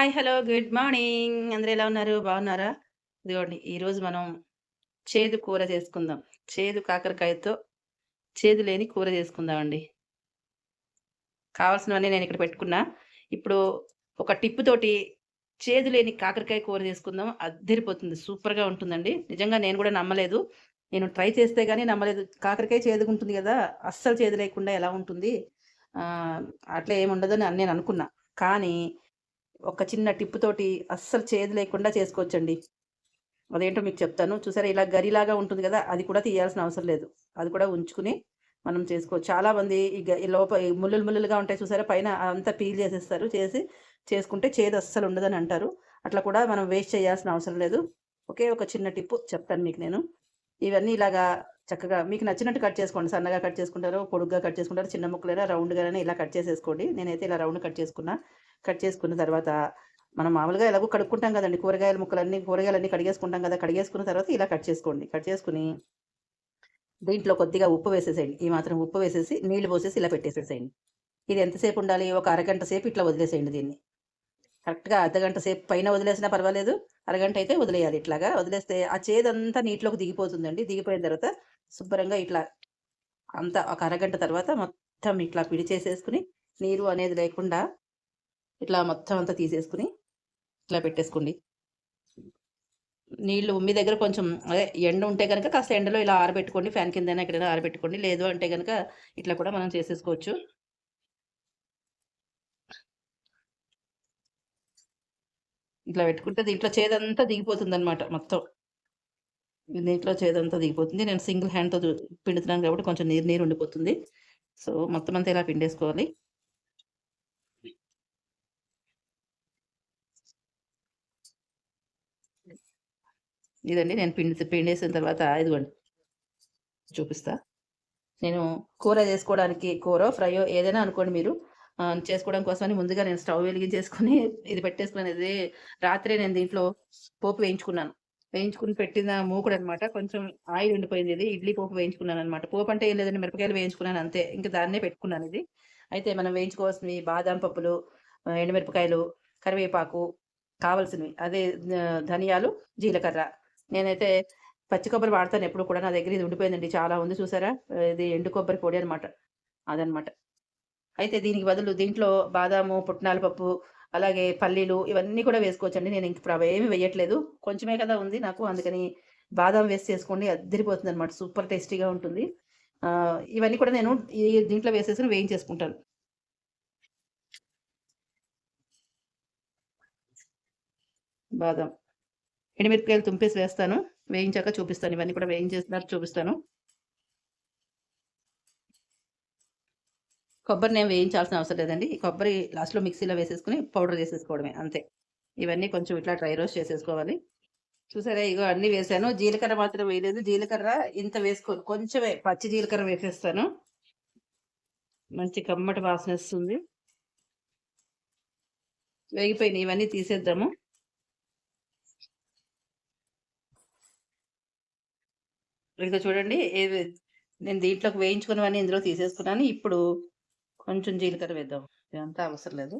Hi! Hello! Good morning. అందరూ ఎలా ఉన్నారు? బాగున్నారా? ఇదిగోండి ఈరోజు మనం చేదు కూర చేసుకుందాం. చేదు కాకరకాయతో చేదు లేని కూర చేసుకుందామండి. కావాల్సినవన్నీ నేను ఇక్కడ పెట్టుకున్నా. ఇప్పుడు ఒక టిప్ తోటి చేదు లేని కాకరకాయ కూర చేసుకుందాం. అద్దరిపోతుంది సూపర్‌గా ఉంటుందండి. నిజంగా నేను కూడా నమ్మలేదు. నేను ట్రై చేస్తే కానీ నమ్మలేదు. కాకరకాయ చేదుగా ఉంటుంది కదా అస్సలు చేదు లేకుండా ఎలా ఉంటుంది? అట్లా ఏమి అని నేను అనుకున్నా. కానీ ఒక చిన్న టిప్ తోటి అస్సలు చేదు లేకుండా చేసుకోవచ్చండి. అదేంటో మీకు చెప్తాను. చూసారా ఇలా గరిలాగా ఉంటుంది కదా అది కూడా తీయాల్సిన అవసరం లేదు. అది కూడా ఉంచుకుని మనం చేసుకోవచ్చు. చాలామంది ఈ గ లోప ముళ్ళులు ముళ్ళులుగా ముల్లులుగా ఉంటాయి చూసారా? పైన అంతా పీల్ చేసేస్తారు. చేసి చేసుకుంటే చేదు అస్సలు ఉండదని అంటారు. అట్లా కూడా మనం వేస్ట్ చేయాల్సిన అవసరం లేదు. ఒకే ఒక చిన్న టిప్పు చెప్తాను మీకు నేను. ఇవన్నీ ఇలాగా చక్కగా మీకు నచ్చినట్టు కట్ చేసుకోండి. సన్నగా కట్ చేసుకుంటారు పొడుగ్గా కట్ చేసుకుంటారు చిన్న ముక్కలైనా, రౌండ్గానే ఇలా కట్ చేసేసుకోండి. నేనైతే ఇలా రౌండ్ కట్ చేసుకున్నా. కట్ చేసుకున్న తర్వాత మనం మామూలుగా ఎలాగో కడుక్కుంటాం కదండి కూరగాయల ముక్కలన్నీ కూరగాయలన్నీ కడిగేసుకుంటాం కదా కడిగేసుకున్న తర్వాత ఇలా కట్ చేసుకోండి. కట్ చేసుకుని దీంట్లో కొద్దిగా ఉప్పు వేసేసేయండి. ఈ మాత్రం ఉప్పు వేసేసి నీళ్ళు పోసేసి ఇలా పెట్టేసేసేయండి. ఇది ఎంతసేపు ఉండాలి? ఒక అరగంట సేపు ఇట్లా వదిలేసేయండి దీన్ని. కరెక్ట్‌గా అర్ధగంట సేపు పైన వదిలేసినా పర్వాలేదు. అరగంట అయితే వదిలేయాలి ఇట్లాగా. వదిలేస్తే ఆ చేదంతా నీటిలోకి దిగిపోతుందండి. దిగిపోయిన తర్వాత శుభ్రంగా ఇట్లా అంతా ఒక అరగంట తర్వాత మొత్తం ఇట్లా పిడిచేసేసుకొని నీరు అనేది లేకుండా ఇట్లా మొత్తం అంతా తీసేసుకొని ఇట్లా పెట్టేసుకోండి. నీళ్ళు మీ దగ్గర కొంచెం అదే ఎండ ఉంటే కనుక కాస్త ఎండలో ఇలా ఆరబెట్టుకోండి. ఫ్యాన్ కిందైనా ఎక్కడైనా ఆరబెట్టుకోండి. లేదు అంటే కనుక ఇట్లా కూడా మనం చేసేసుకోవచ్చు. ఇట్లా పెట్టుకుంటే దీంట్లో చేదంతా దిగిపోతుందనమాట మొత్తం. నీటిలో చేదంతా దిగిపోతుంది. నేను సింగిల్ హ్యాండ్‌తో పిండుతున్నాను కాబట్టి కొంచెం నీరు నీరు ఉండిపోతుంది. సో, మొత్తం అంతా ఇలా పిండేసుకోవాలి. ఇదండి నేను పిండి పిండేసిన తర్వాత ఇదిగోండి. చూపిస్తా. నేను కూర చేసుకోవడానికి కూర ఫ్రైయో ఏదైనా అనుకోండి మీరు. చేసుకోవడం కోసమని ముందుగా నేను స్టవ్ వెలిగించేసుకొని ఇది పెట్టేసుకున్నాను. ఇది రాత్రే నేను దీంట్లో పోపు వేయించుకున్నాను. వేయించుకుని పెట్టిన మూకుడనమాట. కొంచెం ఆయిల్ ఉండిపోయింది ఇది. ఇడ్లీ పోపు వేయించుకున్నాననమాట. పోపు అంటే ఏం లేదండి మిరపకాయలు వేయించుకున్నాను అంతే. ఇంకా దాన్నే పెట్టుకున్నాను ఇది. అయితే మనం వేయించుకోవాల్సినవి బాదాం పప్పులు, ఆహ్, ఎండుమిరపకాయలు, కరివేపాకు కావాల్సినవి. అదే ధనియాలు, జీలకర్ర. నేనైతే పచ్చి కొబ్బరి వాడతాను ఎప్పుడు కూడా. నా దగ్గర ఇది ఉండిపోయిందండి. చాలా ఉంది చూసారా? ఇది ఎండు కొబ్బరి పొడి అనమాట. అదనమాట. అయితే దీనికి బదులు దీంట్లో బాదాము, పుట్నాల పప్పు, అలాగే పల్లీలు ఇవన్నీ కూడా వేసుకోవచ్చండి. నేను ఇంక ఇప్పుడు అవేమి వేయట్లేదు. కొంచెమే కదా ఉంది నాకు. అందుకని బాదాం వేసి చేసుకోండి. అద్దిరిపోతుందనమాట. సూపర్ టేస్టీగా ఉంటుంది. ఇవన్నీ కూడా నేను ఈ దీంట్లో వేసేసి వేయించేసుకుంటాను. బాదాం. ఎండుమిరపకాయలు తుంపేసి వేస్తాను. వేయించాక చూపిస్తాను. ఇవన్నీ కూడా వేయించేసినారు చూపిస్తాను. కొబ్బరినేం వేయించాల్సిన అవసరం లేదండి. ఈ కొబ్బరి లాస్ట్‌లో మిక్సీలో వేసేసుకొని పౌడర్ చేసేసుకోవడమే అంతే. ఇవన్నీ కొంచెం ఇట్లా డ్రై రోస్ట్ చేసేసుకోవాలి. చూసారా? ఇగో అన్నీ వేసాను జీలకర్ర మాత్రం వేయలేదు. జీలకర్ర ఇంత వేసుకోను. కొంచెమే పచ్చి జీలకర్ర వేసేస్తాను. మంచి కమ్మటి వాసన వస్తుంది వేగిపోయినాయి. ఇవన్నీ తీసేద్దాము. ఇదిగో చూడండి. నేను దీంట్లోకి వేయించుకున్నవన్నీ ఇందులో తీసేసుకున్నాను. ఇప్పుడు కొంచెం జీలకర్ర వేద్దాం. ఇదంతా అవసరం లేదు.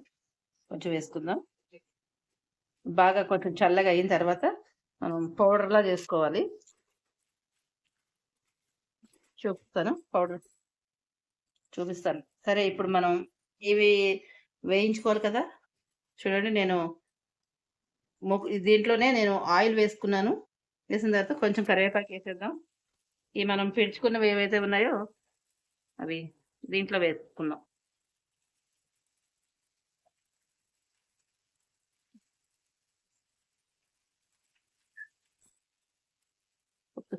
కొంచెం వేసుకుందాం. బాగా కొంచెం చల్లగా అయిన తర్వాత మనం పౌడర్‌లా చేసుకోవాలి. చూపిస్తాను పౌడర్. చూపిస్తాను. సరే ఇప్పుడు మనం ఇవి వేయించుకోవాలి కదా! చూడండి నేను మొక్ దీంట్లోనే నేను ఆయిల్ వేసుకున్నాను. వేసిన తర్వాత కొంచెం కరివేపాకు వేసేద్దాం ఈ మనం పిడుచుకున్నవి ఏవైతే ఉన్నాయో అవి దీంట్లో వేసుకుందాం.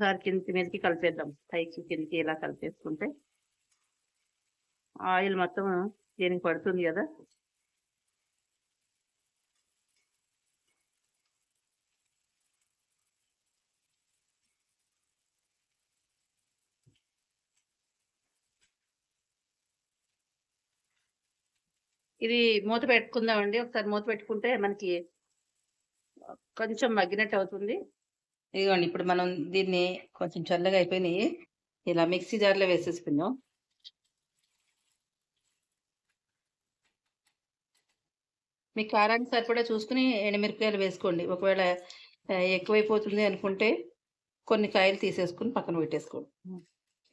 ఒకసారి కిందకి మీదకి కలిపేద్దాం. పైకి కిందకి ఇలా కలిపేసుకుంటే ఆయిల్ మొత్తం దీనికి పడుతుంది కదా ఇది మూత పెట్టుకుందామండి. ఒకసారి మూత పెట్టుకుంటే మనకి కొంచెం మగ్గినట్టు అవుతుంది. ఇదిగోండి ఇప్పుడు మనం దీన్ని కొంచెం చల్లగా అయిపోయినాయి. ఇలా మిక్సీ జార్‌లో వేసేసుకుందాం. మీ కారానికి సరిపడా చూసుకుని ఎండుమిరపకాయలు వేసుకోండి ఒకవేళ ఎక్కువైపోతుంది అనుకుంటే కొన్ని కాయలు తీసేసుకుని పక్కన పెట్టేసుకోండి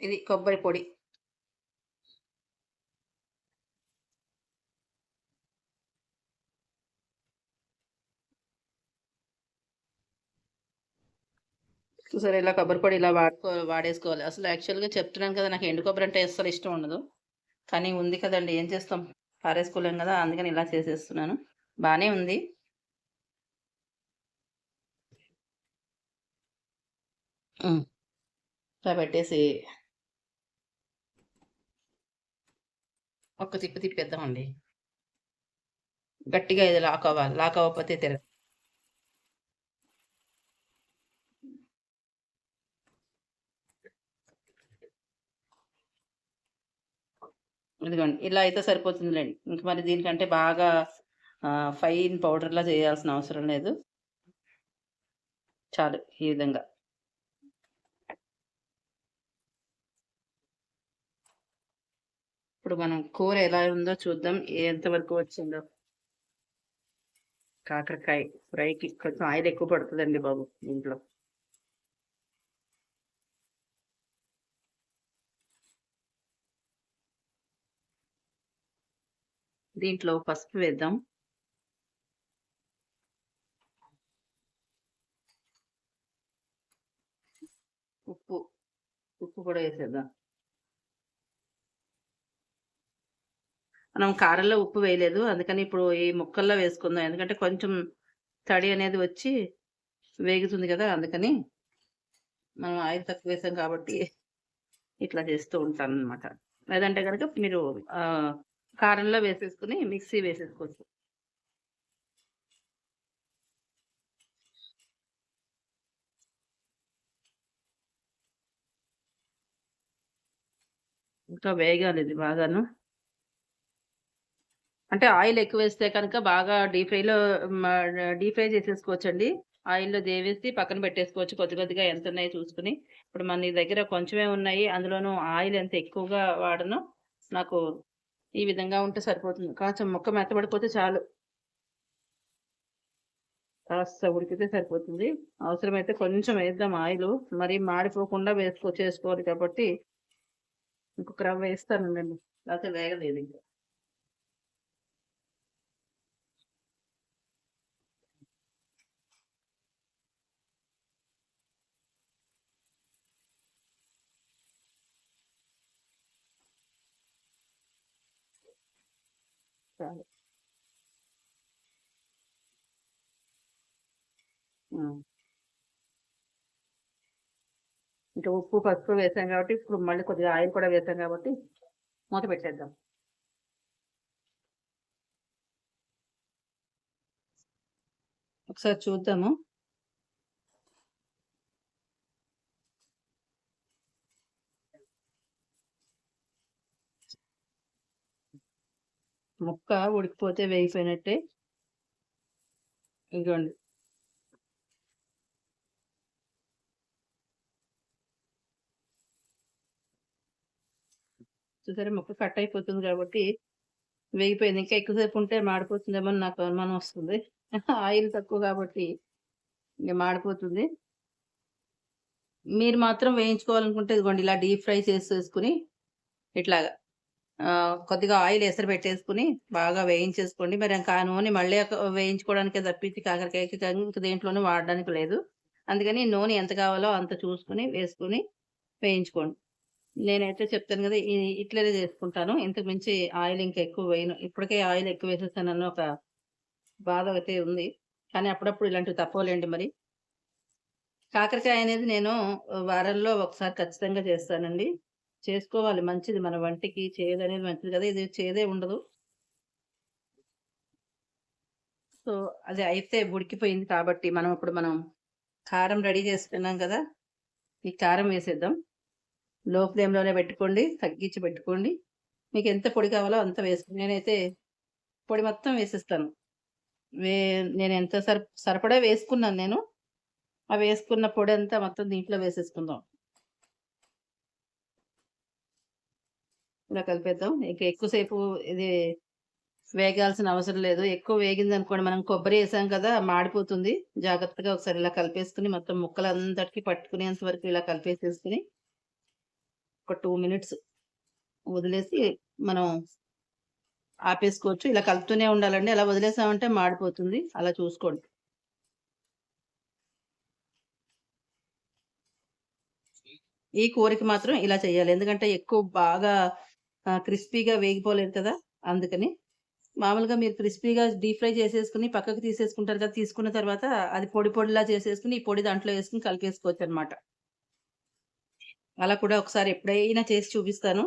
ఇది కొబ్బరి పొడి చూసారు? ఇలా కొబ్బరి పొడి ఇలా వాడుకో వాడేసుకోవాలి. అసలు యాక్చువల్గా చెప్తున్నాను కదా నాకు ఎండు కొబ్బరి అంటే అసలు ఇష్టం ఉండదు. కానీ ఉంది కదండి ఏం చేస్తాం? పారేసుకోలేం కదా అందుకని ఇలా చేసేస్తున్నాను. బాగానే ఉంది. ఇలా పెట్టేసి ఒక్క తిప్పి తిప్పేద్దామండి. గట్టిగా ఇది లాక్ అవ్వాలి లాక్ అవ్వకపోతే తిరగ ఇదిగోండి ఇలా అయితే సరిపోతుందిలేండి. ఇంక మరి దీనికంటే బాగా ఫైన్ పౌడర్లా చేయాల్సిన అవసరం లేదు. చాలు ఈ విధంగా. ఇప్పుడు మనం కూర ఎలా ఉందో చూద్దాం ఎంతవరకు వచ్చిందో. కాకరకాయ ఫ్రైకి కొంచెం ఆయిల్ ఎక్కువ పడుతుందండి బాబు దీంట్లో. దీంట్లో పసుపు వేద్దాం. ఉప్పు ఉప్పు కూడా వేసేద్దాం. మనం కారంలో ఉప్పు వేయలేదు అందుకని ఇప్పుడు ఈ ముక్కల్లో వేసుకుందాం. ఎందుకంటే కొంచెం తడి అనేది వచ్చి వేగుతుంది కదా అందుకని మనం ఆయిల్ తక్కువ వేసాం కాబట్టి ఇట్లా చేస్తూ ఉంటాను అనమాట లేదంటే కనుక మీరు కారంలో వేసేసుకుని మిక్సీ వేసేసుకోవచ్చు. ఇంకా వేగాలి ఇది బాగాను. అంటే ఆయిల్ ఎక్కువ వేస్తే కనుక బాగా డీప్ ఫ్రైలో డీప్ ఫ్రై చేసేసుకోవచ్చండి. ఆయిల్లో దేవేసి పక్కన పెట్టేసుకోవచ్చు కొద్ది కొద్దిగా ఎంత ఉన్నాయో చూసుకుని. ఇప్పుడు మన దగ్గర కొంచెమే ఉన్నాయి. అందులోనూ ఆయిల్ ఎంత ఎక్కువగా వాడను నాకు ఈ విధంగా ఉంటే సరిపోతుంది. కొంచెం మొక్క మెత్తబడిపోతే చాలు. కాస్త ఉడికితే సరిపోతుంది. అవసరమైతే కొంచెం వేద్దాం ఆయిల్. మరి మాడిపోకుండా వేసుకో చేసుకోవాలి కాబట్టి ఇంకొక రవ్వ వేస్తానండి. లేకపోతే వేగలేదు ఇంకా. చాలు hmm. ఇంకా ఉప్పు పసుపు వేసాం కాబట్టి ఇప్పుడు మళ్ళీ కొద్దిగా ఆయిల్ కూడా వేసాం కాబట్టి మూత పెట్టేద్దాం. ఒకసారి చూద్దాము. ముక్క ఉడికిపోతే వేగిపోయినట్టే. ఇదిగోండి. చూసారా? ముక్క కట్ అయిపోతుంది కాబట్టి వేగిపోయింది. ఇంకా ఎక్కువసేపు ఉంటే మాడిపోతుందేమో అని నాకు అనుమానం వస్తుంది. ఆయిల్ తక్కువ కాబట్టి ఇంకా మాడిపోతుంది. మీరు మాత్రం వేయించుకోవాలనుకుంటే ఇదిగోండి ఇలా డీప్ ఫ్రై చేసేసుకుని ఇట్లాగా. కొద్దిగా ఆయిల్ ఎసరు పెట్టేసుకుని బాగా వేయించేసుకోండి. మరి ఇంకా ఆ నూనె మళ్ళీ ఒక- వేయించుకోవడానికి తప్పించి కాకరకాయకి కానీ ఇంక వాడడానికి లేదు. అందుకని నూనె ఎంత కావాలో అంత చూసుకుని వేసుకుని వేయించుకోండి. నేనైతే చెప్తాను కదా ఇట్లనే చేసుకుంటాను. ఇంతకు మించి ఆయిల్ ఇంకా ఎక్కువ వేయను. ఇప్పటికే ఆయిల్ ఎక్కువ వేసేసానన్న ఒక బాధ అయితే ఉంది. కానీ అప్పుడప్పుడు ఇలాంటివి తప్పలేండి మరి. కాకరకాయ అనేది నేను వారంలో ఒకసారి ఖచ్చితంగా చేస్తానండి. చేసుకోవాలి. మంచిది మన వంటికి చేదు అనేది మంచిది కదా. ఇది చేదే ఉండదు. సో అది అయితే ఉడికిపోయింది కాబట్టి మనం ఇప్పుడు మనం కారం రెడీ చేసుకున్నాం కదా. ఈ కారం వేసేద్దాం. లో ఫ్లేమ్లోనే పెట్టుకోండి. తగ్గించి పెట్టుకోండి. మీకు ఎంత పొడి కావాలో అంత వేసుకోండి. నేనైతే పొడి మొత్తం వేసేస్తాను. వే నేను ఎంత సరి సరిపడా వేసుకున్నాను నేను. ఆ వేసుకున్న పొడి అంతా మొత్తం దీంట్లో వేసేసుకుందాం. ఇలా కలిపేద్దాం ఇంకా ఎక్కువసేపు ఇది వేగాల్సిన అవసరం లేదు. ఎక్కువ వేగింది అనుకోండి మనం కొబ్బరి వేసాం కదా! మాడిపోతుంది. జాగ్రత్తగా ఒకసారి ఇలా కలిపేసుకొని మొత్తం ముక్కలంతటికి పట్టుకునేంత వరకు ఇలా కలిపేసేసుకొని ఒక టూ మినిట్స్ వదిలేసి మనం ఆపేసుకోవచ్చు. ఇలా కలుపుతూనే ఉండాలండి. అలా వదిలేసామంటే మాడిపోతుంది. అలా చూసుకోండి. ఈ కూరకి మాత్రం ఇలా చేయాలి. ఎందుకంటే ఎక్కువ బాగా క్రిస్పీగా వేగిపోలేదు కదా! అందుకని. మామూలుగా మీరు క్రిస్పీగా డీప్ ఫ్రై చేసేసుకుని పక్కకు తీసేసుకుంటారు కదా! తీసుకున్న తర్వాత అది పొడి పొడిలా చేసేసుకుని ఈ పొడి దాంట్లో వేసుకుని కలిపేసుకోవచ్చు అనమాట అలా కూడా ఒకసారి ఎప్పుడైనా చేసి చూపిస్తాను.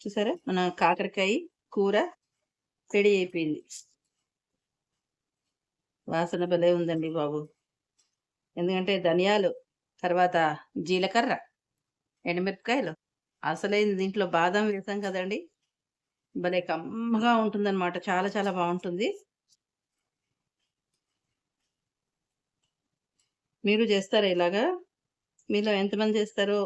చూసారా? మన కాకరకాయ కూర రెడీ అయిపోయింది. వాసన భలే ఉందండి బాబు. ఎందుకంటే ధనియాలు, తర్వాత జీలకర్ర, ఎండుమిరపకాయలు, అసలైన దీంట్లో బాదం వేసాం కదండీ! భలే కమ్మగా ఉంటుందన్నమాట చాలా చాలా బాగుంటుంది మీరు చేస్తారా ఇలాగా? మీలో ఎంతమంది చేస్తారో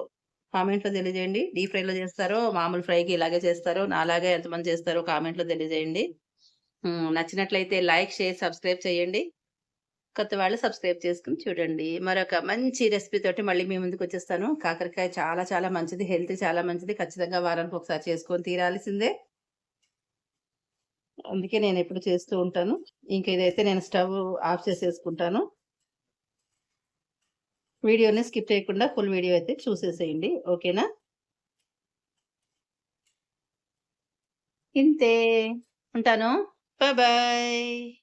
కామెంట్‌లో తెలియజేయండి. డీప్ ఫ్రైలో చేస్తారో, మామూలు ఫ్రైకి ఇలాగే చేస్తారో, నాలాగా ఎంతమంది చేస్తారో కామెంట్‌లో తెలియజేయండి. నచ్చినట్లయితే లైక్, షేర్, సబ్స్క్రైబ్ చేయండి. కొత్త వాళ్ళు సబ్స్క్రైబ్ చేసుకొని చూడండి. మరొక మంచి రెసిపీ తోటి మళ్ళీ మీ ముందుకొచ్చేస్తాను. కాకరకాయ చాలా చాలా మంచిది. హెల్త్ చాలా మంచిది. ఖచ్చితంగా వారానికి ఒకసారి చేసుకొని తీరాల్సిందే. అందుకే నేను ఎప్పుడు చేస్తూ ఉంటాను. ఇంకా ఇదైతే నేను స్టవ్ ఆఫ్ చేసేసుకుంటాను. వీడియోని స్కిప్ చేయకుండా ఫుల్ వీడియో అయితే చూసేసేయండి. ఓకేనా? ఇంతే. ఉంటాను. బాయ్.